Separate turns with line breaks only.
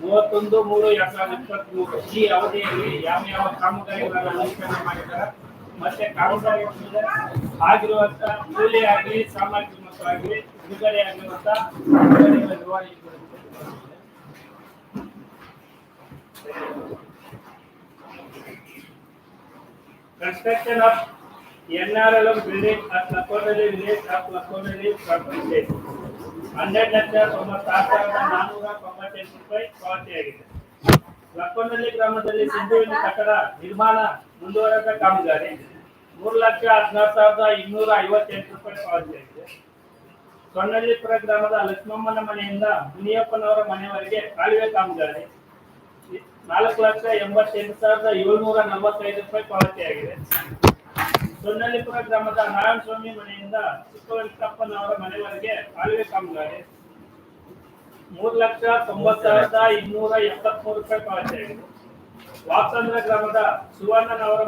ಮೂವತ್ತೊಂದು ಮೂರು ಎರಡ್ ಸಾವಿರದ ಇಪ್ಪತ್ತ್ ಮೂರು ಈ ಅವಧಿಯಲ್ಲಿ ಯಾವ ಯಾವ ಕಾಮಗಾರಿಗಳನ್ನು ಅನುಷ್ಠಾನ ಮಾಡಿದ್ದಾರೆ? ಮತ್ತೆ ಕಾಮಗಾರಿ ಆಗಿರುವಂತಹ ಆಗಿರುವಂತ ಕೂಲಿ ಆಗಲಿ ಸಾಮಾಜಿಕ ಮತ್ತು ಆಗಲಿ ಬಿಡುಗಡೆ ಆಗಿರುವಂತ construction of N R L building building at village of Lakonali property. ಹನ್ನೆರಡು ಲಕ್ಷ ತೊಂಬತ್ತಾರು ಸಾವಿರದ ನಾನೂರ ತೊಂಬತ್ತೆಂಟು ರೂಪಾಯಿ ಪಾವತಿಯಾಗಿದೆ ಲಕ್ಕೊಂಡಳ್ಳಿ ಗ್ರಾಮದಲ್ಲಿ ಸಿಂಧುವಿನ ಕಟ್ಟಡ ನಿರ್ಮಾಣ ಮುಂದುವರೆದ ಕಾಮಗಾರಿ. ಮೂರು ಲಕ್ಷ ಹದಿನಾರು ಸಾವಿರದ ಇನ್ನೂರ ಐವತ್ತೆಂಟು ರೂಪಾಯಿ ಪಾವತಿಯಾಗಿದೆ ಸೊನ್ನಳ್ಳಿಪುರ ಗ್ರಾಮದ ಲಕ್ಷ್ಮಮ್ಮನ ಮನೆಯಿಂದ ಮುನಿಯಪ್ಪನವರ ಮನೆಯವರೆಗೆ ಕಾಲುವೆ ಕಾಮಗಾರಿ. ನಾಲ್ಕು ಲಕ್ಷ ಎಂಬತ್ತೆಂಟು ಸಾವಿರದ ಏಳ್ನೂರ ನಲವತ್ತೈದು ರೂಪಾಯಿ ಪಾವತಿಯಾಗಿದೆ ಸೊನ್ನಳ್ಳಿಪುರ ಗ್ರಾಮದ ನಾರಾಯಣ ಸ್ವಾಮಿ ಮನೆಯಿಂದ ಚಿಕ್ಕವೆಂಕಪ್ಪನವರ ಮನೆವರೆಗೆ ಕಾಲುವೆ ಕಾಮಗಾರಿ. ಮೂರು ಲಕ್ಷ ತೊಂಬತ್ತು ಸಾವಿರದ ಇನ್ನೂರ ಎಪ್ಪತ್ಮೂರು ರೂಪಾಯಿ ಪಾವತಿಯಾಗಿದೆ ವಾಸಂದ್ರ ಗ್ರಾಮದ ಸುವರ್ಣನವರ